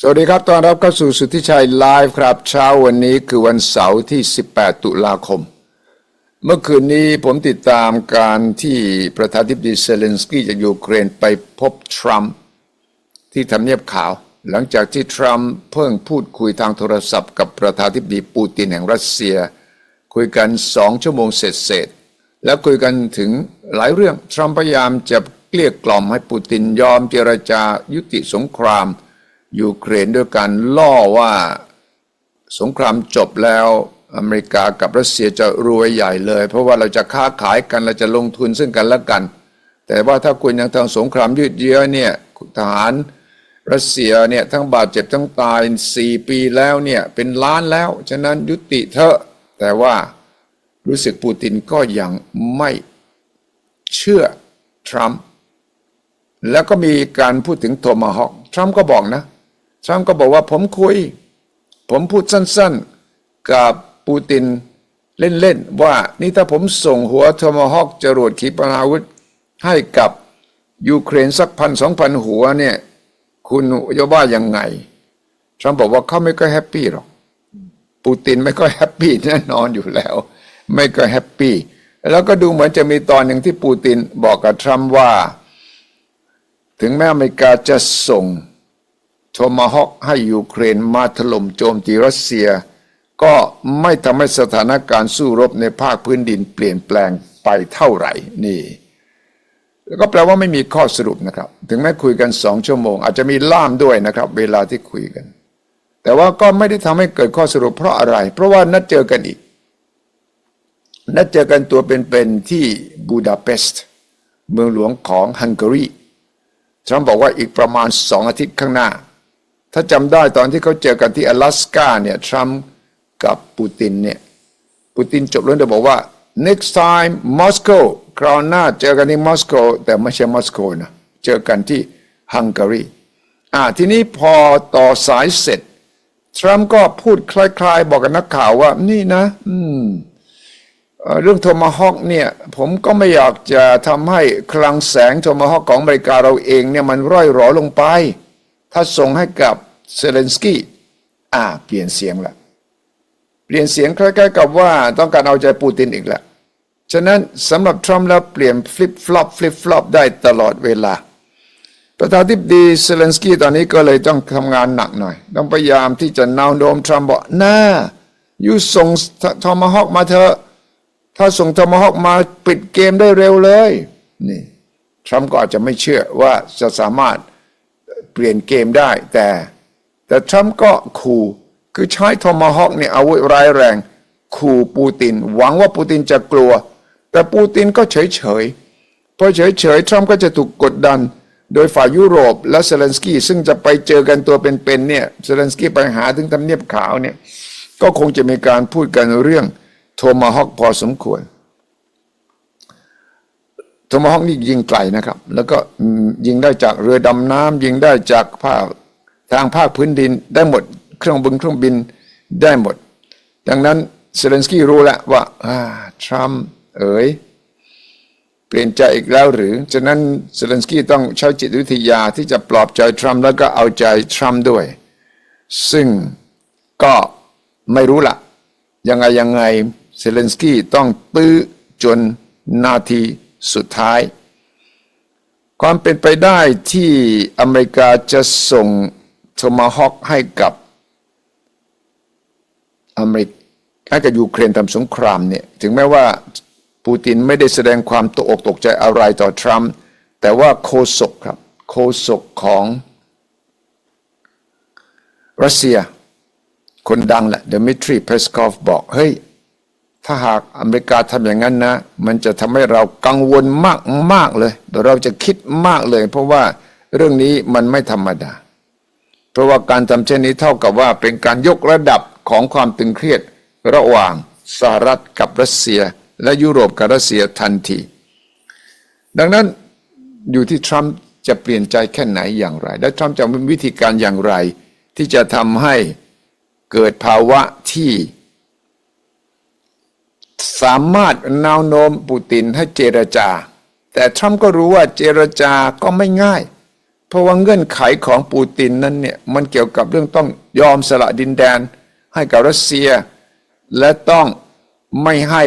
สวัสดีครับตอนรับเข้าสู่สุทธิชัยไลฟ์ครับ เช้าวันนี้คือวันเสาร์ที่ 18 ตุลาคม เมื่อคืนนี้ผมติดตามการที่ประธานาธิบดีเซเลนสกี้จากยูเครนไปพบทรัมป์ที่ทำเนียบขาว หลังจากที่ทรัมป์เพิ่งพูดคุยทางโทรศัพท์กับประธานาธิบดีปูตินแห่งรัสเซีย คุยกันสองชั่วโมงเสร็จๆแล้วคุยกันถึงหลายเรื่องทรัมป์พยายามจะเกลี้ยกล่อมให้ปูตินยอมเจรจายุติสงคราม ยูเครนด้วยการล่อว่าสงครามจบแล้วอเมริกากับรัสเซียจะรวยใหญ่เลย เพราะว่าเราจะค้าขายกันเราจะลงทุนซึ่งกันและกัน แต่ว่าถ้าคุณยังทำสงครามยืดเยื้อเนี่ยทหารรัสเซียเนี่ยทั้งบาดเจ็บทั้งตายสี่ปีแล้วเนี่ยเป็นล้านแล้ว ฉะนั้นยุติเถอะแต่ว่ารู้สึกปูตินก็ยังไม่เชื่อทรัมป์แล้วก็มีการพูดถึงโทมาฮอกทรัมป์ก็บอกนะ ทรัมป์ก็บอกว่าผมคุย ผมพูดสั้นๆ กับปูตินเล่นๆ ว่านี่ถ้าผมส่งหัวโทมฮอกจรวดขีปนาวุธให้กับยูเครนสักพันสองพันหัวเนี่ย คุณจะว่ายังไงทรัมป์บอกว่าเขาไม่ก็แฮปปี้หรอกปูตินไม่ก็แฮปปี้แน่นอนอยู่แล้ว ไม่ก็แฮปปี้แล้วก็ดูเหมือนจะมีตอนหนึ่งที่ปูตินบอกกับทรัมป์ว่า ถึงแม้อเมริกาจะส่ง โทมาฮอกให้ยูเครนมาถล่มโจมตีรัสเซีย ก็ไม่ทำให้สถานการณ์สู้รบในภาคพื้นดินเปลี่ยนแปลงไปเท่าไหร่นี่แล้วก็แปลว่าไม่มีข้อสรุปนะครับ ถึงแม้คุยกันสองชั่วโมง อาจจะมีล่ามด้วยนะครับ เวลาที่คุยกัน แต่ว่าก็ไม่ได้ทำให้เกิดข้อสรุปเพราะอะไร เพราะว่านัดเจอกันอีก นัดเจอกันตัวเป็นๆที่บูดาเปสต์เมืองหลวงของฮังการีทรัมป์บอกว่าอีกประมาณสองอาทิตย์ข้างหน้า ถ้าจำได้ตอนที่เขาเจอกันที่阿拉สกาเนี่ยทรัมป์กับปูตินเนี่ยปูตินจบเรื่องเดียวบอกว่า next time Moscow คราวหน้าเจอกันที่มอสโกแต่ไม่ใช่มอสโกนะเจอกันที่ฮังการีอ่าทีนี้พอต่อสายเสร็จ ทรัมป์ก็พูดคล้าย ๆ บอกกับนักข่าวว่านี่นะ อืมเอ่อเรื่องโทมาฮอกเนี่ย ผมก็ไม่อยากจะทำให้คลังแสงโทมาฮอกของอเมริกาเราเองเนี่ยมันร่อยหรอลงไป ถ้าส่งให้กับเซเลนสกี้อ่าเปลี่ยนเสียงละเปลี่ยนเสียงคล้ายๆกับว่าต้องการเอาใจปูตินอีกล้วฉะนั้นสำหรับทรัมป์แล้วเปลี่ยนฟลิปฟลอปฟลิปฟลอปได้ตลอดเวลา ประธานาธิบดีเซเลนสกี้ตอนนี้ก็เลยต้องทำงานหนักหน่อย ต้องพยายามที่จะนาวโน้มทรัมป์บอกน่ายูส่งโทมฮอกมาเถอะถ้าส่งโทมฮอกมาปิดเกมได้เร็วเลยนี่ทรัมป์ก็อาจจะไม่เชื่อว่าจะสามารถ เปลี่ยนเกมได้ แต่ แต่ทรัมป์ก็ขู่คือใช้โทมาฮอกเนี่ยอาวุธร้ายแรง ขู่ปูติน หวังว่าปูตินจะกลัว แต่ปูตินก็เฉยเฉยๆพอเฉยเฉยๆทรัมป์ก็จะถูกกดดัน โดยฝ่ายยุโรปและเซเลนสกี้ซึ่งจะไปเจอกันตัวเป็นๆเนี่ยเซเลนสกี้ไปหาถึงทำเนียบขาวเนี่ยก็คงจะมีการพูดกันเรื่องโทมาฮอกพอสมควร โทมฮอกนี่ยิงไกลนะครับ แล้วก็ยิงได้จากเรือดำน้ำยิงได้จากภาคทางภาคพื้นดินได้หมดเครื่องบินเครื่องบินได้หมด ดังนั้นเซเลนสกี้รู้แล้วว่าอ่าทรัมป์เอ๋ยเปลี่ยนใจอีกแล้วหรือ ฉะนั้นเซเลนสกี้ต้องใช้จิตวิทยาที่จะปลอบใจทรัมป์แล้วก็เอาใจทรัมป์ด้วย ซึ่งก็ไม่รู้ละยังไงยังไงเซเลนสกี้ต้องตื้อจนนาที สุดท้าย ความเป็นไปได้ที่อเมริกาจะส่งโทมาฮอกให้กับอเมริกให้กับยูเครนทำสงครามเนี่ยถึงแม้ว่าปูตินไม่ได้แสดงความตกอกตกใจอะไรต่อทรัมป์แต่ว่าโคศกครับโคศกของรัสเซีย คนดังแหละเดมิทรีเพสคอฟบอก เฮ้ย ถ้าหากอเมริกาทำอย่างนั้นนะ มันจะทำให้เรากังวลมากมากเลยเดี๋ยเราจะคิดมากเลย เพราะว่าเรื่องนี้มันไม่ธรรมดา เพราะว่าการทำเช่นนี้เท่ากับว่าเป็นการยกระดับของความตึงเครียดระหว่างสหรัฐกับรัสเซีย และยุโรปกับรัสเซียทันที ดังนั้นอยู่ที่ทรัมป์จะเปลี่ยนใจแค่ไหนอย่างไร และทรัมป์จะมีวิธีการอย่างไร ที่จะทำให้เกิดภาวะที่ สามารถนาวโน้มปูตินให้เจรจา แต่ทรัมป์ก็รู้ว่าเจรจาก็ไม่ง่าย เพราะว่าเงื่อนไขของปูตินนั้นเนี่ยมันเกี่ยวกับเรื่องต้องยอมสละดินแดนให้กับรัสเซีย และต้องไม่ให้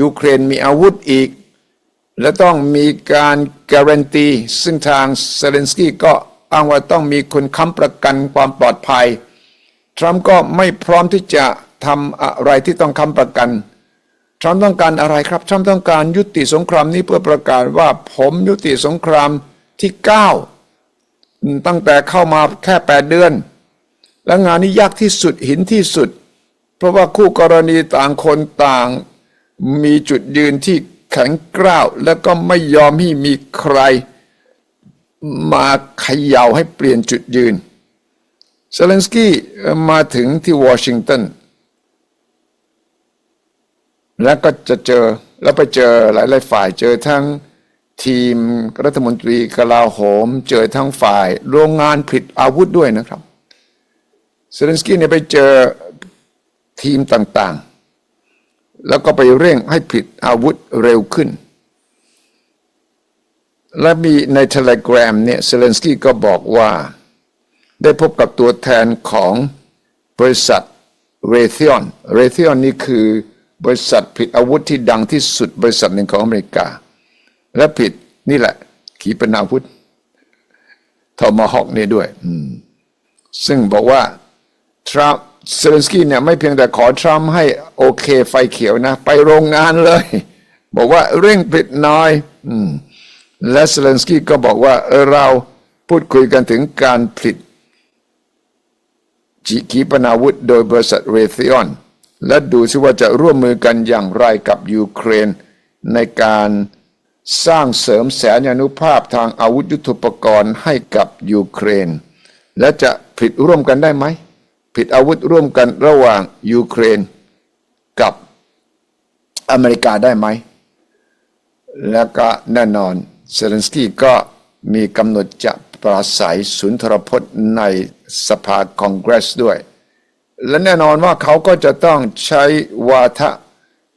ยูเครนมีอาวุธอีก และต้องมีการการันตี ซึ่งทางเซเลนสกี้ก็อ้างว่าต้องมีคนค้ำประกันความปลอดภัย ทรัมป์ก็ไม่พร้อมที่จะ ทำอะไรที่ต้องค้ำประกันทรัมป์ต้องการอะไรครับทรัมป์ต้องการยุติสงครามนี้เพื่อประกาศว่าผมยุติสงครามที่ 9 ตั้งแต่เข้ามาแค่ 8 เดือน และงานนี้ยากที่สุดหินที่สุด เพราะว่าคู่กรณีต่างคนต่าง มีจุดยืนที่แข็งกร้าว และก็ไม่ยอมให้มีใคร มาเขย่าให้เปลี่ยนจุดยืนเซเลนสกี้มาถึงที่วอชิงตัน แล้วก็จะเจอแล้วไปเจอหลายๆฝ่ายเจอทั้งทีมรัฐมนตรีกลาโหม เจอทั้งฝ่าย โรงงานผลิตอาวุธด้วยนะครับเซเลนสกี้เนี่ยไปเจอทีมต่างๆ แล้วก็ไปเร่งให้ผลิตอาวุธเร็วขึ้น และมีในเทเลกรามเนี่ยเซเลนสกี้ก็บอกว่า ได้พบกับตัวแทนของบริษัทเรเธียนเรเธียนนี่คือ บริษัทผลิตอาวุธที่ดังที่สุดบริษัทหนึ่งของอเมริกา และผลิตนี่แหละ ขีปนาวุธทอมาฮอกนี่ด้วย ซึ่งบอกว่าทรัมป์เซเลนสกี้เนี่ยไม่เพียงแต่ขอทรัมป์ให้โอเคไฟเขียวนะ ไปโรงงานเลย บอกว่าเร่งผลิตหน้อยอและเซเลนสกี้ก็บอกว่าเราพูดคุยกันถึงการผลิตจิขีปนาวุธโดยบริษัทเรเธียน และดูซิว่าจะร่วมมือกันอย่างไรกับยูเครน ในการสร้างเสริมแสนยานุภาพทางอาวุธยุทโธปกรณ์ให้กับยูเครน และจะผลิตร่วมกันได้ไหมผลิตอาวุธร่วมกันระหว่างยูเครนกับอเมริกาได้ไหม แล้วก็แน่นอนเซเลนสกี้ก็มีกำหนดจะปราศัยสุนทรพจน์ในสภาคองเกรสด้วย และแน่นอนว่าเขาก็จะต้องใช้วาท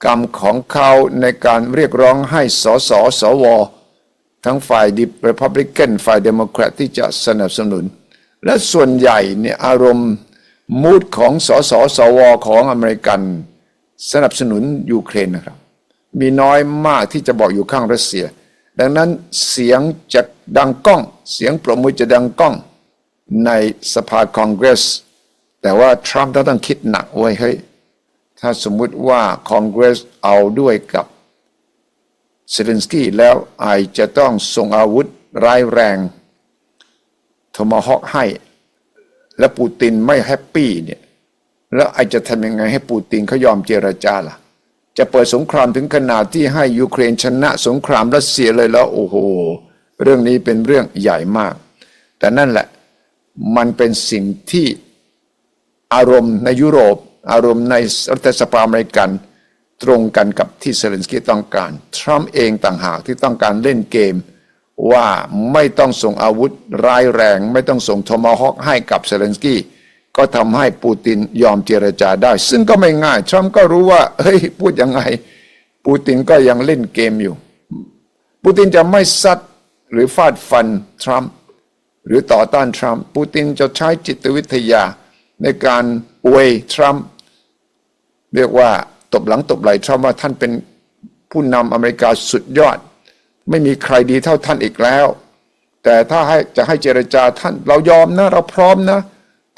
กรรมของเขาในการเรียกร้องให้สสสว ทั้งฝ่ายดิบริพับลิกันฝ่ายเดโมแครตที่จะสนับสนุน และส่วนใหญ่เนี่ยอารมณ์มูดของสสสว ของอเมริกัน สนับสนุนยูเครนนะครับ มีน้อยมากที่จะบอกอยู่ข้างรัสเซีย ดังนั้นเสียงจะดังก้อง เสียงปรบมือจะดังก้องในสภาคองเกรส แต่ว่าทรัมป์ต้องคิดหนักไว้เฮ้ยถ้าสมมุติว่าคองเกรสเอาด้วยกับเซเลนสกี้แล้วไอจะต้องส่งอาวุธร้ายแรงโทมาฮอกให้ และปูตินไม่แฮปปี้เนี่ยแล้วไอจะทำยังไงให้ปูตินเขายอมเจรจาล่ะ จะเปิดสงครามถึงขนาดที่ให้ยูเครนชนะสงครามรัสเซียเลยแล้วโอ้โห เรื่องนี้เป็นเรื่องใหญ่มาก แต่นั่นแหละมันเป็นสิ่งที่ อารมณ์ในยุโรป อารมณ์ในรัฐสภาอเมริกัน ตรงกันกับที่เซเลนสกี้ต้องการ ทรัมป์เองต่างหากที่ต้องการเล่นเกม ว่าไม่ต้องส่งอาวุธร้ายแรง ไม่ต้องส่งโทมาฮอกให้กับเซเลนสกี้ก็ทำให้ปูตินยอมเจรจาได้ ซึ่งก็ไม่ง่าย ทรัมป์ก็รู้ว่าเฮ้ยพูดยังไง ปูตินก็ยังเล่นเกมอยู่ ปูตินจะไม่ซัดหรือฟาดฟันทรัมป์หรือต่อต้านทรัมป์ปูตินจะใช้จิตวิทยา ในการอวยทรัมป์เรียกว่าตบหลังตบไหล่ทรัมป์ว่าท่านเป็นผู้นำอเมริกาสุดยอด ไม่มีใครดีเท่าท่านอีกแล้ว แต่ถ้าให้จะให้เจรจาท่านเรายอมนะเราพร้อมนะ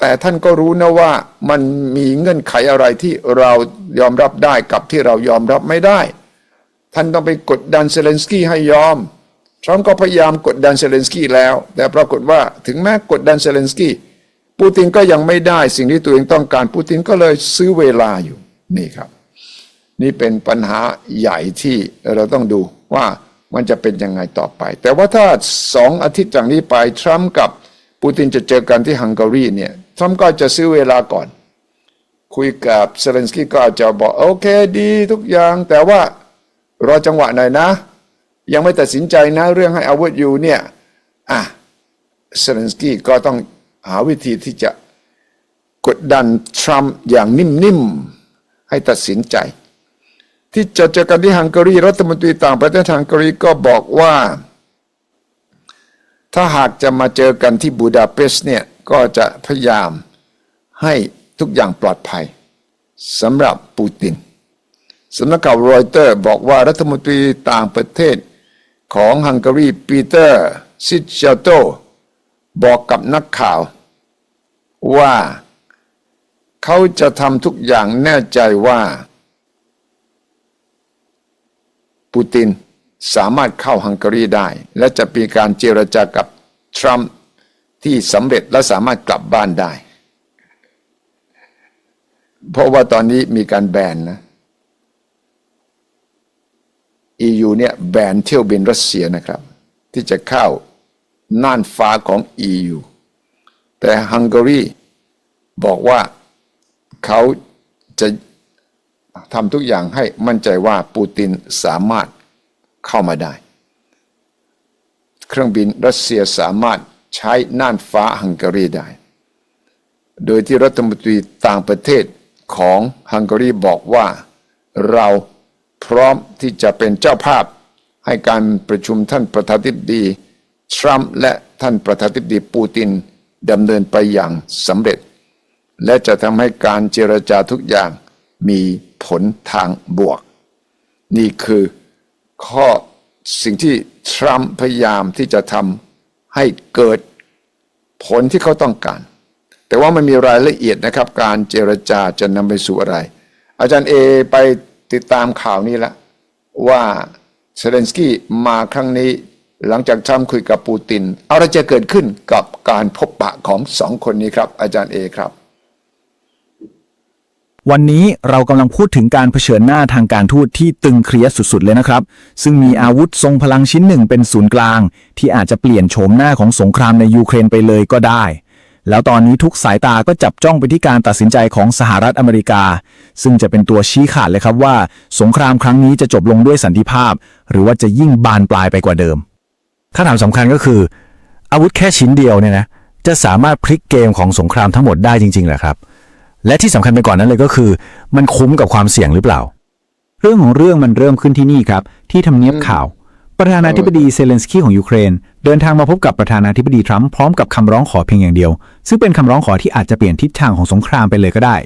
แต่ท่านก็รู้นะว่ามันมีเงื่อนไขอะไรที่เรายอมรับได้กับที่เรายอมรับไม่ได้ ท่านต้องไปกดดันเซเลนสกี้ให้ยอมทรัมป์ก็พยายามกดดันเซเลนสกี้แล้ว แต่ปรากฏว่าถึงแม้กดดันเซเลนสกี้ ปูตินก็ยังไม่ได้สิ่งที่ตัวเองต้องการปูตินก็เลยซื้อเวลาอยู่นี่ครับ นี่เป็นปัญหาใหญ่ที่เราต้องดูว่ามันจะเป็นยังไงต่อไป แต่ว่าถ้าสองอาทิตย์จากนี้ไปทรัมป์กับปูตินจะเจอกันที่ฮังการีเนี่ยทรัมป์ก็จะซื้อเวลาก่อน คุยกับเซเลนสกี้ก็อาจจะบอกโอเคดีทุกอย่างแต่ว่ารอจังหวะหน่อยนะ ยังไม่ตัดสินใจนะเรื่องให้อาวุธอยู่เนี่ยอะเซเลนสกี้ก็ต้อง หาวิธีที่จะกดดันทรัมป์อย่างนิ่มๆ ให้ตัดสินใจ ที่จะเจอกันที่ฮังการีรัฐมนตรีต่างประเทศฮังการีก็บอกว่า ถ้าหากจะมาเจอกันที่บูดาเปสต์เนี่ยก็จะพยายามให้ทุกอย่างปลอดภัยสำหรับปูตินสำนักข่าวรอยเตอร์บอกว่ารัฐมนตรีต่างประเทศของฮังการีปีเตอร์ซิชาโต บอกกับนักข่าว ว่าเขาจะทำทุกอย่างแน่ใจว่า ปูตินสามารถเข้าฮังการีได้ และจะมีการเจรจากับทรัมป์ที่สำเร็จและสามารถกลับบ้านได้ เพราะว่าตอนนี้มีการแบนนะ EU เนี่ยแบนเที่ยวบินรัสเซียนะครับ ที่จะเข้า น่านฟ้าของ EU แต่ฮังการีบอกว่าเขาจะทำทุกอย่างให้มั่นใจว่าปูตินสามารถเข้ามาได้ เครื่องบินรัสเซียสามารถใช้น่านฟ้าฮังการีได้ โดยที่รัฐมนตรีต่างประเทศของฮังการีบอกว่าเราพร้อมที่จะเป็นเจ้าภาพให้การประชุมท่านประธานาธิบดี ทรัมป์และท่านประธานาธิบดีปูตินดำเนินไปอย่างสำเร็จ และจะทำให้การเจรจาทุกอย่างมีผลทางบวก นี่คือข้อสิ่งที่ทรัมป์พยายามที่จะทำให้เกิดผลที่เขาต้องการ แต่ว่ามันมีรายละเอียดนะครับ การเจรจาจะนำไปสู่อะไร อาจารย์เอไปติดตามข่าวนี้แล้วว่าเซเลนสกี้มาครั้งนี้ หลังจากทรัมป์คุยกับปูติน อะไรจะเกิดขึ้นกับการพบปะของสองคนนี้ครับ อาจารย์เอครับ วันนี้เรากำลังพูดถึงการเผชิญหน้าทางการทูตที่ตึงเครียดสุดๆเลยนะครับ ซึ่งมีอาวุธทรงพลังชิ้นหนึ่งเป็นศูนย์กลาง ที่อาจจะเปลี่ยนโฉมหน้าของสงครามในยูเครนไปเลยก็ได้แล้วตอนนี้ทุกสายตาก็จับจ้องไปที่การตัดสินใจของสหรัฐอเมริกา ซึ่งจะเป็นตัวชี้ขาดเลยครับว่า สงครามครั้งนี้จะจบลงด้วยสันติภาพ หรือว่าจะยิ่งบานปลายไปกว่าเดิม ถ้าถามสำคัญก็คือ อาวุธแค่ชิ้นเดียวเนี่ยนะจะสามารถพลิกเกมของสงครามทั้งหมดได้จริงๆเหรอครับ และที่สำคัญไปกว่านนั้นเลยก็คือ มันคุ้มกับความเสี่ยงหรือเปล่า เรื่องของเรื่องมันเริ่มขึ้นที่นี่ครับ ที่ทำเนียบข่าว ประธานาธิบดีเซเลนสกี้ของยูเครน เดินทางมาพบกับประธานาธิบดีทรัมป์พร้อมกับคำร้องขอเพียงอย่างเดียว ซึ่งเป็นคำร้องขอที่อาจจะเปลี่ยนทิศทางของสงครามไปเลยก็ได้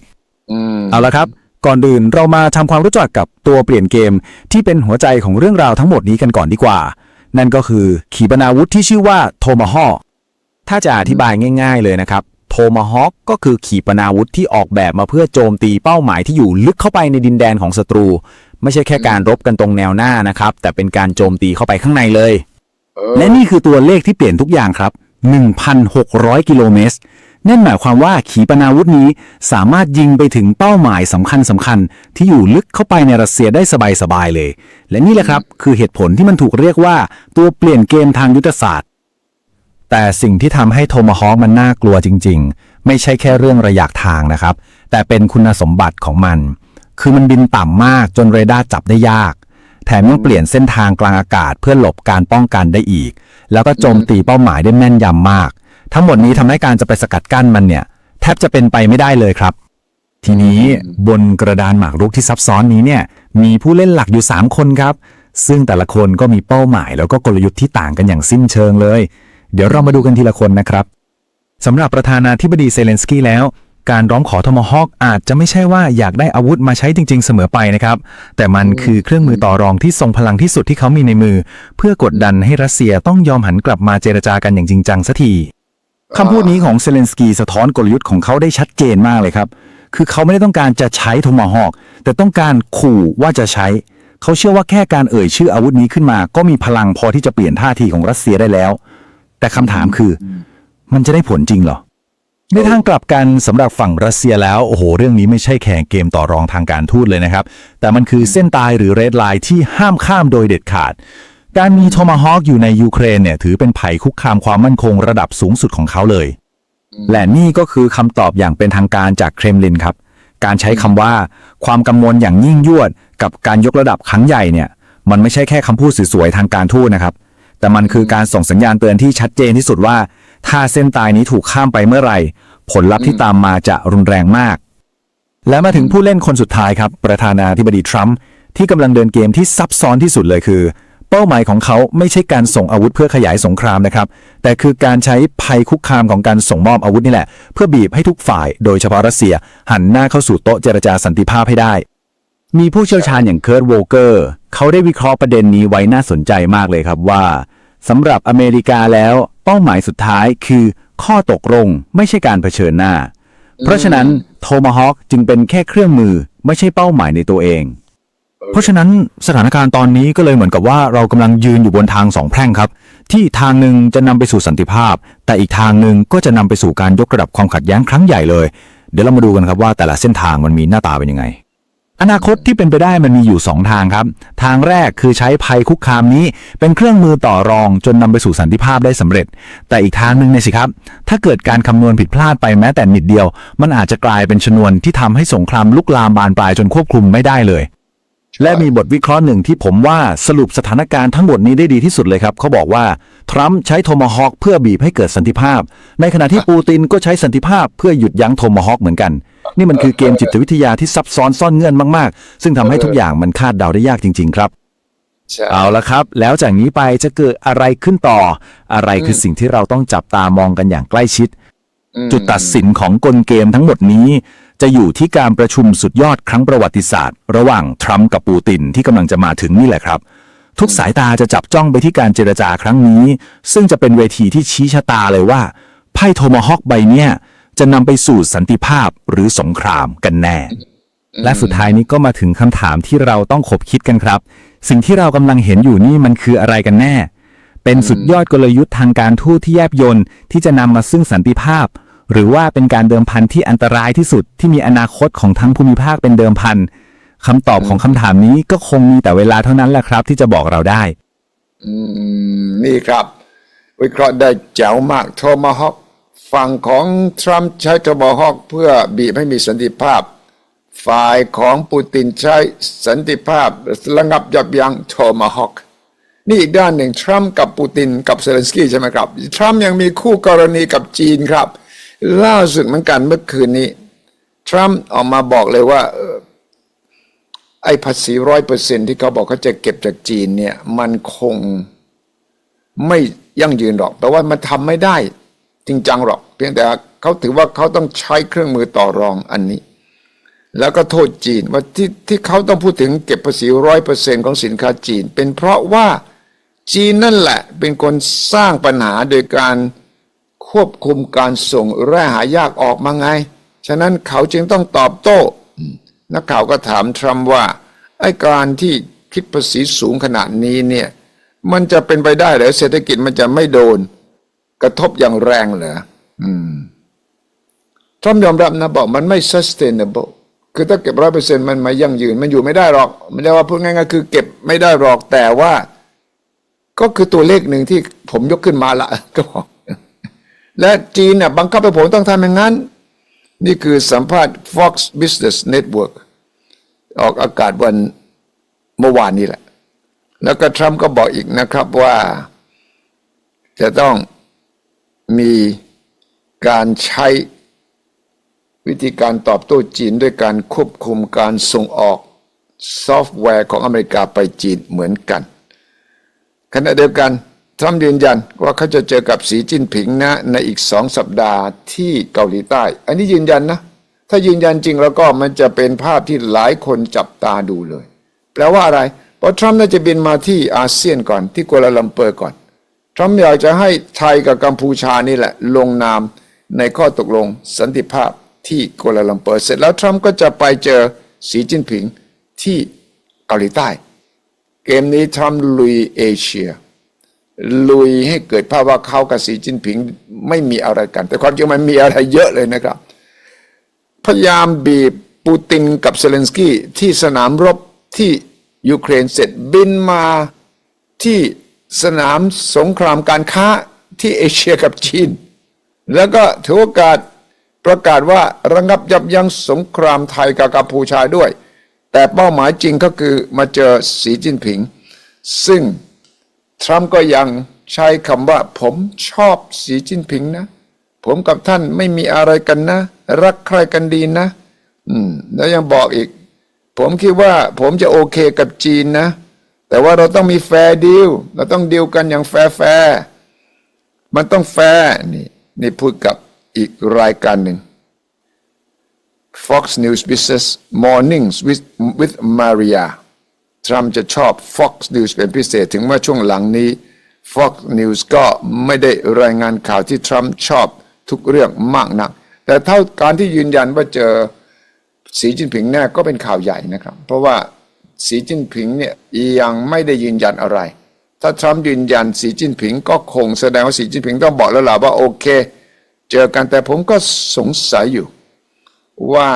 อืมเอาละครับ ก่อนอื่นเรามาทำความรู้จักกับตัวเปลี่ยนเกม ที่เป็นหัวใจของเรื่องราวทั้งหมดนี้กันก่อนดีกว่า นั่นก็คือขีปนาวุธที่ชื่อว่าโทมาฮอถ้าจะอธิบายง่าย ๆเลยนะครับโทมาฮอคก็คือขีปนาวุธที่ออกแบบมาเพื่อโจมตีเป้าหมายที่อยู่ลึกเข้าไปในดินแดนของศัตรู ไม่ใช่แค่การรบกันตรงแนวหน้านะครับ แต่เป็นการโจมตีเข้าไปข้างในเลย และนี่คือตัวเลขที่เปลี่ยนทุกอย่างครับ 1,600 กิโลเมตร นั่นหมายความว่าขีปนาวุธนี้สามารถยิงไปถึงเป้าหมายสำคัญสำคัญๆที่อยู่ลึกเข้าไปในรัสเซียได้สบายๆเลย และนี่แหละครับคือเหตุผลที่มันถูกเรียกว่าตัวเปลี่ยนเกมทางยุทธศาสตร์ แต่สิ่งที่ทำให้โทมาฮอคมันน่ากลัวจริง ๆ ไม่ใช่แค่เรื่องระยะทางนะครับ แต่เป็นคุณสมบัติของมัน คือมันบินต่ำมากจนเรดาร์จับได้ยาก แถมยังเปลี่ยนเส้นทางกลางอากาศเพื่อหลบการป้องกันได้อีก แล้วก็โจมตีเป้าหมายได้แม่นยำมาก ทั้งหมดนี้ทำให้การจะไปสกัดกั้นมันเนี่ย แทบจะเป็นไปไม่ได้เลยครับ ทีนี้บนกระดานหมากรุกที่ซับซ้อนนี้เนี่ย มีผู้เล่นหลักอยู่ 3 คนครับ ซึ่งแต่ละคนก็มีเป้าหมาย แล้วก็กลยุทธ์ที่ต่างกันอย่างสิ้นเชิงเลย เดี๋ยวเรามาดูกันทีละคนนะครับสำหรับประธานาธิบดีเซเลนสกี้แล้วการร้องขอโทมาฮอคอาจจะไม่ใช่ว่าอยากได้อาวุธมาใช้จริง ๆ เสมอไปนะครับ แต่มันคือเครื่องมือต่อรองที่ทรงพลังที่สุดที่เขามีในมือ เพื่อกดดันให้รัสเซียต้องยอมหันกลับมาเจรจากันอย่างจริงจังสักที คำพูดนี้ของเซเลนสกีสะท้อนกลยุทธ์ของเขาได้ชัดเจนมากเลยครับ คือเขาไม่ได้ต้องการจะใช้โทมาฮอคแต่ต้องการขู่ว่าจะใช้ เขาเชื่อว่าแค่การเอ่ยชื่ออาวุธนี้ขึ้นมา ก็มีพลังพอที่จะเปลี่ยนท่าทีของรัสเซียได้แล้ว แต่คำถามคือ มันจะได้ผลจริงเหรอในทางกลับกันสำหรับฝั่งรัสเซียแล้วโอ้โห เรื่องนี้ไม่ใช่แข่งเกมต่อรองทางการทูตเลยนะครับ แต่มันคือเส้นตายหรือเรดไลน์ที่ห้ามข้ามโดยเด็ดขาด การมีโทมาฮอคอยู่ในยูเครนเนี่ยถือเป็นภัยคุกคามความมั่นคงระดับสูงสุดของเขาเลย และนี่ก็คือคำตอบอย่างเป็นทางการจากเครมลินครับ การใช้คำว่าความกังวลอย่างยิ่งยวด กับการยกระดับครั้งใหญ่เนี่ยมันไม่ใช่แค่คำพูดสวยๆทางการทูตนะครับ แต่มันคือการส่งสัญญาณเตือนที่ชัดเจนที่สุดว่า ถ้าเส้นตายนี้ถูกข้ามไปเมื่อไหร่ ผลลัพธ์ที่ตามมาจะรุนแรงมาก และมาถึงผู้เล่นคนสุดท้ายครับ ประธานาธิบดีทรัมป์ที่กำลังเดินเกมที่ซับซ้อนที่สุดเลยคือ เป้าหมายของเขาไม่ใช่การส่งอาวุธเพื่อขยายสงครามนะครับ แต่คือการใช้ภัยคุกคามของการส่งมอบอาวุธนี่แหละ เพื่อบีบให้ทุกฝ่าย โดยเฉพาะรัสเซีย หันหน้าเข้าสู่โต๊ะเจรจาสันติภาพให้ได้ มีผู้เชี่ยวชาญอย่างเคิร์ตโวเกอร์ เขาได้วิเคราะห์ประเด็นนี้ไว้น่าสนใจมากเลยครับว่าสำหรับอเมริกาแล้ว เป้าหมายสุดท้ายคือ ข้อตกลงไม่ใช่การเผชิญหน้า เพราะฉะนั้นโทมาฮอคจึงเป็นแค่เครื่องมือไม่ใช่เป้าหมายในตัวเอง เพราะฉะนั้นสถานการณ์ตอนนี้ก็เลยเหมือนกับว่าเรากำลังยืนอยู่บนทางสองแพร่งครับ ที่ทางหนึ่งจะนำไปสู่สันติภาพ แต่อีกทางหนึ่งก็จะนำไปสู่การยกระดับความขัดแย้งครั้งใหญ่เลย เดี๋ยวเรามาดูกันครับว่าแต่ละเส้นทางมันมีหน้าตาเป็นยังไงอนาคตที่เป็นไปได้มันมีอยู่ 2 ทางครับ ทางแรกคือใช้ภัยคุกคามนี้ เป็นเครื่องมือต่อรองจนนำไปสู่สันติภาพได้สำเร็จ แต่อีกทางหนึ่งเนี่ยสิครับ ถ้าเกิดการคำนวณผิดพลาดไปแม้แต่นิดเดียว มันอาจจะกลายเป็นชนวนที่ทำให้สงครามลุกลามบานปลายจนควบคุมไม่ได้เลย และมีบทวิเคราะห์หนึ่งที่ผมว่าสรุปสถานการณ์ทั้งหมดนี้ได้ดีที่สุดเลยครับ เขาบอกว่า ทรัมป์ใช้โทมาฮอคเพื่อบีบให้เกิดสันติภาพ ในขณะที่ปูตินก็ใช้สันติภาพเพื่อหยุดยั้งโทมาฮอคเหมือนกัน นี่มันคือเกมจิตวิทยาที่ซับซ้อนซ่อนเงื่อนมากๆ ซึ่งทำให้ทุกอย่างมันคาดเดาได้ยากจริง ๆ ครับใช่เอาละครับ แล้วจากนี้ไปจะเกิดอะไรขึ้นต่อ อะไรคือสิ่งที่เราต้องจับตามองกันอย่างใกล้ชิด จุดตัดสินของกลเกมทั้งหมดนี้ จะอยู่ที่การประชุมสุดยอดครั้งประวัติศาสตร์ ระหว่างทรัมป์กับปูตินที่กำลังจะมาถึงนี่แหละครับ ทุกสายตาจะจับจ้องไปที่การเจรจาครั้งนี้ ซึ่งจะเป็นเวทีที่ชี้ชะตาเลยว่าไพ่โทมาฮอกใบเนี้ยจะนำไปสู่สันติภาพหรือสงครามกันแน่ และสุดท้ายนี้ก็มาถึงคำถามที่เราต้องขบคิดกันครับ สิ่งที่เรากำลังเห็นอยู่นี่มันคืออะไรกันแน่ เป็นสุดยอดกลยุทธ์ทางการทูตที่แยบยลที่จะนำมาซึ่งสันติภาพ หรือว่าเป็นการเดิมพันที่อันตรายที่สุดที่มีอนาคตของทั้งภูมิภาคเป็นเดิมพันคำตอบของคำถามนี้ก็คงมีแต่เวลาเท่านั้นแหละครับ ที่จะบอกเราได้ อืม นี่ครับ วิเคราะห์ได้แจ๋วมากโทมาฮอกฝั่งของทรัมป์ใช้โทมาฮอกเพื่อบีบให้มีสันติภาพ ฝ่ายของปูตินใช้สันติภาพระงับยับยั้งโทมาฮอกนี่อีกด้านหนึ่งทรัมป์กับปูตินกับเซเลนสกี้ใช่ไหมครับ ทรัมป์ยังมีคู่กรณีกับจีนครับ ล่าสุดเหมือนกันเมื่อคืนนี้ ทรัมป์ออกมาบอกเลยว่าไอ้ภาษีร้อยเปอร์เซ็นที่เขาบอกเขาจะเก็บจากจีนเนี่ย มันคงไม่ยั่งยืนหรอก แต่ว่ามันทำไม่ได้จริงจังหรอก เพียงแต่เขาถือว่าเขาต้องใช้เครื่องมือต่อรองอันนี้ แล้วก็โทษจีนว่าที่ที่เขาต้องพูดถึงเก็บภาษีร้อยเปอร์เซ็นของสินค้าจีน เป็นเพราะว่าจีนนั่นแหละเป็นคนสร้างปัญหาโดยการ ควบคุมการส่งแร่หายากออกมาไง ฉะนั้นเขาจึงต้องตอบโต้ นักข่าวก็ถามทรัมป์ว่า ไอ้การที่คิดภาษีสูงขนาดนี้เนี่ย มันจะเป็นไปได้หรือเศรษฐกิจมันจะไม่โดน กระทบอย่างแรงเหรออืมทรัมป์ยอมรับนะบอกมันไม่ sustainable คือถ้าเก็บร้อยเปอร์เซ็นต์มันไม่ยั่งยืน มันอยู่ไม่ได้หรอกไม่ได้ว่าพูดง่ายๆคือเก็บไม่ได้หรอกแต่ว่า ก็คือตัวเลขหนึ่งที่ผมยกขึ้นมาละก็บอก และจีนเนี่ยบังคับให้ผมต้องทำอย่างนั้น นี่คือสัมภาษณ์ Fox Business Network ออกอากาศวันเมื่อวานนี้แหละ แล้วก็ทรัมป์ก็บอกอีกนะครับว่า จะต้องมีการใช้วิธีการตอบโต้จีนด้วยการควบคุมการส่งออกซอฟต์แวร์ของอเมริกาไปจีนเหมือนกันขณะเดียวกัน ทรัมป์ยืนยันว่าเขาจะเจอกับสีจิ้นผิงนะ ในอีกสองสัปดาห์ที่เกาหลีใต้ อันนี้ยืนยันนะ ถ้ายืนยันจริงแล้วก็มันจะเป็นภาพที่หลายคนจับตาดูเลย แปลว่าอะไร เพราะทรัมป์น่าจะบินมาที่อาเซียนก่อนที่กัวลาลัมเปอร์ก่อน ทรัมป์อยากจะให้ไทยกับกัมพูชานี่แหละ ลงนามในข้อตกลงสันติภาพที่กัวลาลัมเปอร์เสร็จแล้วทรัมป์ก็จะไปเจอสีจิ้นผิงที่เกาหลีใต้ เกมนี้ทรัมป์ลุยเอเชีย ลุยให้เกิดภาพว่าเขากับสีจิ้นผิงไม่มีอะไรกัน แต่ความจริงมันมีอะไรเยอะเลยนะครับ พยายามบีบปูตินกับเซเลนสกี้ที่สนามรบที่ยูเครนเสร็จบินมาที่สนามสงครามการค้าที่เอเชียกับจีน แล้วก็ถือโอกาสประกาศว่าระงับยับยั้งสงครามไทยกับกัมพูชาด้วย แต่เป้าหมายจริงก็คือมาเจอสีจิ้นผิง ซึ่ง ทรัมป์ก็ยังใช้คำว่าผมชอบสีจิ้นผิงนะ ผมกับท่านไม่มีอะไรกันนะ รักใครกันดีนะ อืม แล้วยังบอกอีก ผมคิดว่าผมจะโอเคกับจีนนะ แต่ว่าเราต้องมีแฟร์ดีลเราต้องดีลกันอย่างแฟร์แฟร์มันต้องแฟร์นี่นี่พูดกับอีกรายการหนึ่ง Fox News Business Mornings with with Maria ทรัมป์จะชอบ Fox News เป็นพิเศษถึงเมื่อช่วงหลังนี้ Fox News ก็ไม่ได้รายงานข่าวที่ทรัมป์ชอบทุกเรื่องมากนัก แต่เท่าการที่ยืนยันว่าเจอสีจิ้นผิงแน่ก็เป็นข่าวใหญ่นะครับ เพราะว่าสีจิ้นผิงเนี่ยยังไม่ได้ยืนยันอะไร ถ้าทรัมป์ยืนยันสีจิ้นผิงก็คงแสดงว่าสีจิ้นผิงต้องบอกแล้วล่ะว่าโอเค เจอกันแต่ผมก็สงสัยอยู่ว่า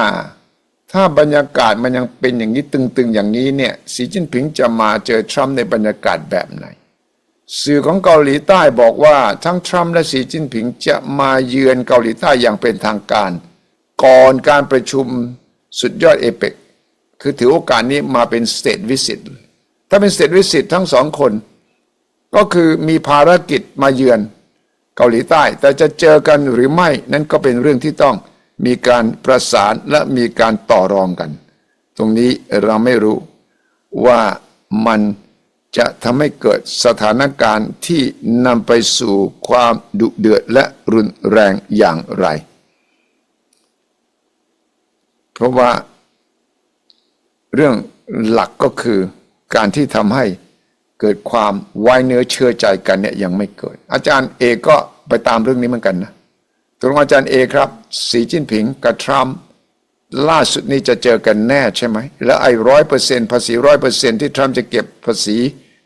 ถ้าบรรยากาศมันยังเป็นอย่างนี้ตึงๆ อย่างนี้เนี่ยสีจิ้นผิงจะมาเจอทรัมป์ในบรรยากาศแบบไหน สื่อของเกาหลีใต้บอกว่าทั้งทรัมป์และสีจิ้นผิงจะมาเยือนเกาหลีใต้อย่างเป็นทางการ ก่อนการประชุมสุดยอดเอเปกคือถือโอกาสนี้มาเป็นสเต e วิสิตเลยถ้าเป็นสเต e วิสิตทั้งสองคน ก็คือมีภารกิจมาเยือนเกาหลีใต้ แต่จะเจอกันหรือไม่นั่นก็เป็นเรื่องที่ต้อง มีการประสานและมีการต่อรองกัน ตรงนี้เราไม่รู้ว่ามันจะทำให้เกิดสถานการณ์ที่นำไปสู่ความดุเดือดและรุนแรงอย่างไร เพราะว่า เรื่องหลักก็คือการที่ทำให้เกิดความไว้เนื้อเชื่อใจกันเนี่ยยังไม่เกิด อาจารย์เอก็ไปตามเรื่องนี้เหมือนกันนะ ตรงอาจารย์เอครับ สีจิ้นผิงกับทรัมป์ล่าสุดนี้จะเจอกันแน่ใช่ไหม แล้วไอ้ร้อยเปอร์เซ็นต์ภาษีร้อยเปอร์เซ็นต์ที่ทรัมป์จะเก็บภาษี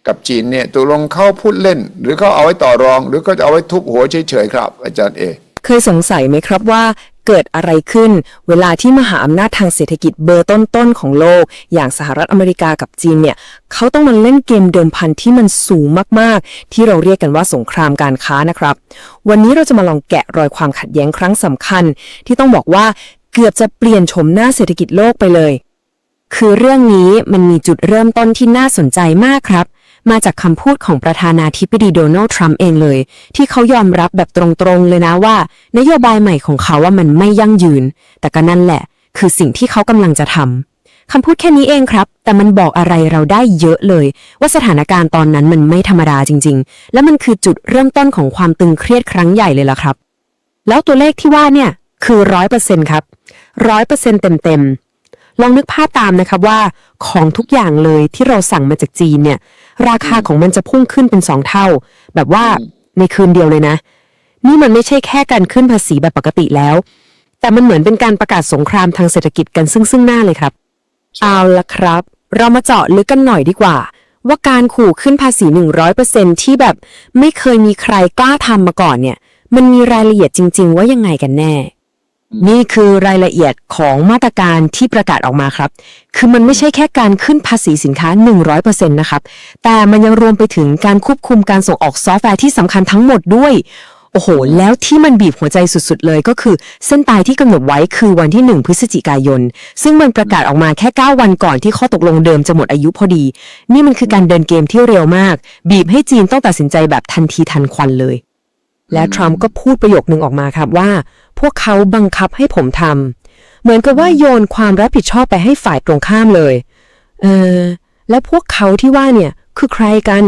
กับจีนเนี่ยตกลงเขาพูดเล่น หรือเขาเอาไว้ต่อรอง หรือเขาจะเอาไว้ทุบหัวเฉยๆครับ อาจารย์เอ เคยสงสัยไหมครับว่าเกิดอะไรขึ้น เวลาที่มหาอำนาจทางเศรษฐกิจเบอร์ต้นๆของโลก อย่างสหรัฐอเมริกากับจีนเนี่ยเขาต้องมาเล่นเกมเดิมพันที่มันสูงมากๆ ที่เราเรียกกันว่าสงครามการค้านะครับ วันนี้เราจะมาลองแกะรอยความขัดแย้งครั้งสำคัญ ที่ต้องบอกว่าเกือบจะเปลี่ยนโฉมหน้าเศรษฐกิจโลกไปเลย คือเรื่องนี้มันมีจุดเริ่มต้นที่น่าสนใจมากครับ มาจากคำพูดของประธานาธิบดีโดนัลด์ทรัมป์เองเลย ที่เขายอมรับแบบตรงๆเลยนะว่า นโยบายใหม่ของเขาว่ามันไม่ยั่งยืน แต่ก็นั่นแหละ คือสิ่งที่เขากำลังจะทำคำพูดแค่นี้เองครับ แต่มันบอกอะไรเราได้เยอะเลย ว่าสถานการณ์ตอนนั้นมันไม่ธรรมดาจริง ๆ และมันคือจุดเริ่มต้นของความตึงเครียดครั้งใหญ่เลยล่ะครับ แล้วตัวเลขที่ว่าเนี่ยคือร้อยเปอร์เซ็นต์ครับร้อยเปอร์เซ็นต์เต็มๆลองนึกภาพตามนะครับว่า ของทุกอย่างเลยที่เราสั่งมาจากจีนเนี่ย ราคาของมันจะพุ่งขึ้นเป็นสองเท่า แบบว่าในคืนเดียวเลยนะ นี่มันไม่ใช่แค่การขึ้นภาษีแบบปกติแล้ว แต่มันเหมือนเป็นการประกาศสงครามทางเศรษฐกิจกันซึ่งซึ่งหน้าเลยครับ เอาละครับ เรามาเจาะลึกกันหน่อยดีกว่า ว่าการขู่ขึ้นภาษี 100%ที่แบบไม่เคยมีใครกล้าทำมาก่อนเนี่ย มันมีรายละเอียดจริง ๆ ว่ายังไงกันแน่ นี่คือรายละเอียดของมาตรการที่ประกาศออกมาครับ คือมันไม่ใช่แค่การขึ้นภาษีสินค้า 100%นะครับ แต่มันยังรวมไปถึงการควบคุมการส่งออกซอฟต์แวร์ที่สำคัญทั้งหมดด้วย โอ้โห แล้วที่มันบีบหัวใจสุดๆ เลยก็คือ เส้นตายที่กำหนดไว้คือวันที่ 1 พฤศจิกายน ซึ่งมันประกาศออกมาแค่ 9 วันก่อนที่ข้อตกลงเดิมจะหมดอายุพอดี นี่มันคือการเดินเกมที่เร็วมาก บีบให้จีนต้องตัดสินใจแบบทันทีทันควันเลย และทรัมป์ก็พูดประโยคนึงออกมาครับว่า พวกเขาบังคับให้ผมทำเหมือนกับว่าโยนความรับผิดชอบไปให้ฝ่ายตรงข้ามเลย เออ แล้วพวกเขาที่ว่าเนี่ยคือใครกัน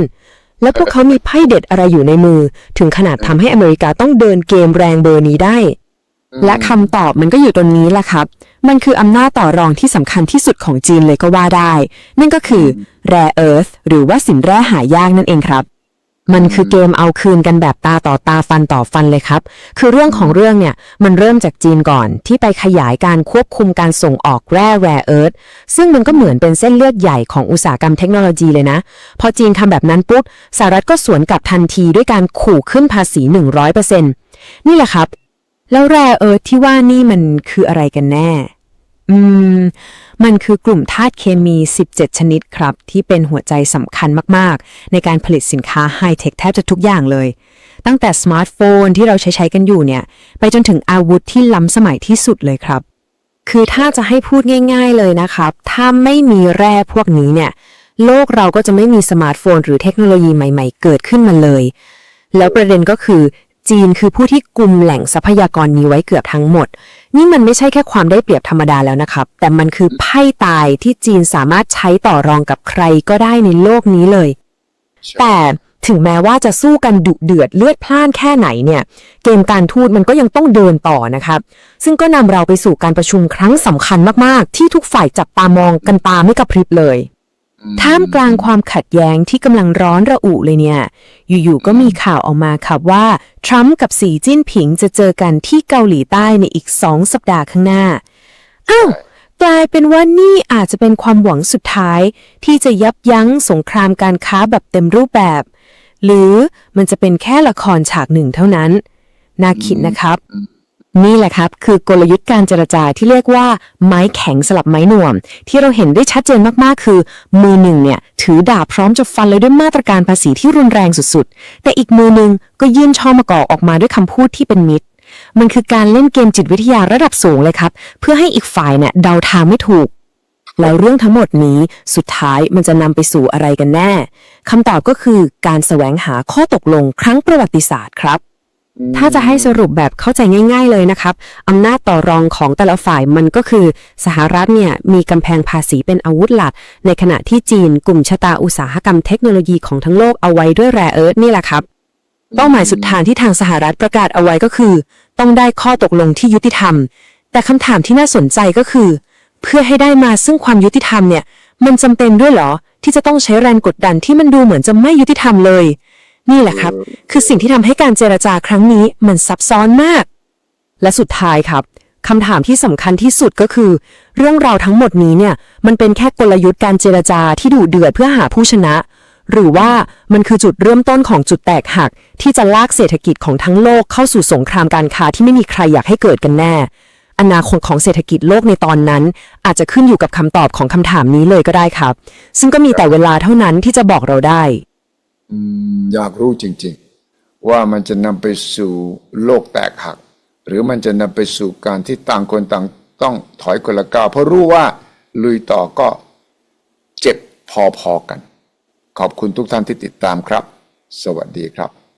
แล้วพวกเขามีไพ่เด็ดอะไรอยู่ในมือ ถึงขนาดทำให้อเมริกาต้องเดินเกมแรงเบอร์นี้ได้ และคำตอบมันก็อยู่ตรงนี้แหละครับ มันคืออำนาจต่อรองที่สำคัญที่สุดของจีนเลยก็ว่าได้ นั่นก็คือ rare earth หรือว่าสินแร่หายากนั่นเองครับ มันคือเกมเอาคืนกันแบบตาต่อตาฟันต่อฟันเลยครับ คือเรื่องของเรื่องเนี่ยมันเริ่มจากจีนก่อนที่ไปขยายการควบคุมการส่งออกแร่แร่เอิร์ธซึ่งมันก็เหมือนเป็นเส้นเลือดใหญ่ของอุตสาหกรรมเทคโนโลยีเลยนะ พอจีนทำแบบนั้นปุ๊บสหรัฐก็สวนกลับทันทีด้วยการขู่ขึ้นภาษี 100%นี่แหละครับ แล้วแร่เอิร์ธที่ว่านี่มันคืออะไรกันแน่ อืม มันคือกลุ่มธาตุเคมี 17 ชนิดครับ ที่เป็นหัวใจสำคัญมาก ๆ ในการผลิตสินค้าไฮเทคแทบจะทุกอย่างเลย ตั้งแต่สมาร์ทโฟนที่เราใช้ใช้กันอยู่เนี่ย ไปจนถึงอาวุธที่ล้ำสมัยที่สุดเลยครับ คือถ้าจะให้พูดง่าย ๆเลยนะครับ ถ้าไม่มีแร่พวกนี้เนี่ย โลกเราก็จะไม่มีสมาร์ทโฟน หรือเทคโนโลยีใหม่ ๆ เกิดขึ้นมาเลย แล้วประเด็นก็คือ จีนคือผู้ที่กุมแหล่งทรัพยากรนี้ไว้เกือบทั้งหมด นี่มันไม่ใช่แค่ความได้เปรียบธรรมดาแล้วนะครับ แต่มันคือไพ่ตายที่จีนสามารถใช้ต่อรองกับใครก็ได้ในโลกนี้เลย แต่ถึงแม้ว่าจะสู้กันดุเดือดเลือดพล่านแค่ไหนเนี่ย เกมการทูตมันก็ยังต้องเดินต่อนะครับ ซึ่งก็นำเราไปสู่การประชุมครั้งสำคัญมากๆ ที่ทุกฝ่ายจับตามองกันตาไม่กระพริบเลย ท่ามกลางความขัดแย้งที่กำลังร้อนระอุเลยเนี่ย อยู่ๆ ก็มีข่าวออกมาครับว่า ทรัมป์กับสีจิ้นผิงจะเจอกันที่เกาหลีใต้ในอีกสองสัปดาห์ข้างหน้า อ้าว กลายเป็นว่านี่อาจจะเป็นความหวังสุดท้าย ที่จะยับยั้งสงครามการค้าแบบเต็มรูปแบบ หรือมันจะเป็นแค่ละครฉากหนึ่งเท่านั้น น่าคิดนะครับ นี่แหละครับ คือกลยุทธ์การเจรจาที่เรียกว่า ไม้แข็งสลับไม้หน่วม ที่เราเห็นได้ชัดเจนมากๆ คือ มือหนึ่งเนี่ยถือดาบพร้อมจะฟันเลยด้วยมาตรการภาษีที่รุนแรงสุดๆ แต่อีกมือหนึ่งก็ยื่นช่อมากอกออกมาด้วยคำพูดที่เป็นมิตร มันคือการเล่นเกมจิตวิทยาระดับสูงเลยครับ เพื่อให้อีกฝ่ายเนี่ยเดาทางไม่ถูก แล้วเรื่องทั้งหมดนี้สุดท้ายมันจะนำไปสู่อะไรกันแน่คำตอบก็คือการแสวงหาข้อตกลงครั้งประวัติศาสตร์ครับ ถ้าจะให้สรุปแบบเข้าใจง่าย ๆเลยนะครับอำนาจต่อรองของแต่ละฝ่ายมันก็คือ สหรัฐเนี่ยมีกำแพงภาษีเป็นอาวุธหลัก ในขณะที่จีนกลุ่มชะตาอุตสาหกรรมเทคโนโลยีของทั้งโลกเอาไว้ด้วยแร่เอิร์ธนี่แหละครับ เป้าหมายสุดท้ายที่ทางสหรัฐประกาศเอาไว้ก็คือ ต้องได้ข้อตกลงที่ยุติธรรม แต่คำถามที่น่าสนใจก็คือ เพื่อให้ได้มาซึ่งความยุติธรรมเนี่ย มันจำเป็นด้วยเหรอที่จะต้องใช้แรงกดดันที่มันดูเหมือนจะไม่ยุติธรรมเลย นี่แหละครับ คือสิ่งที่ทำให้การเจรจาครั้งนี้มันซับซ้อนมาก และสุดท้ายครับคำถามที่สำคัญที่สุดก็คือ เรื่องราวทั้งหมดนี้เนี่ย มันเป็นแค่กลยุทธ์การเจรจาที่ดุเดือดเพื่อหาผู้ชนะ หรือว่ามันคือจุดเริ่มต้นของจุดแตกหัก ที่จะลากเศรษฐกิจของทั้งโลกเข้าสู่สงครามการค้าที่ไม่มีใครอยากให้เกิดกันแน่ อนาคตของเศรษฐกิจโลกในตอนนั้น อาจจะขึ้นอยู่กับคำตอบของคำถามนี้เลยก็ได้ครับ ซึ่งก็มีแต่เวลาเท่านั้นที่จะบอกเราได้อืม อยากรู้จริง ๆ ว่ามันจะนำไปสู่โลกแตกหัก หรือมันจะนำไปสู่การที่ต่างคนต่างต้องถอยคนละก้าวเพราะรู้ว่าลุยต่อก็เจ็บพอๆกัน ขอบคุณทุกท่านที่ติดตามครับ สวัสดีครับ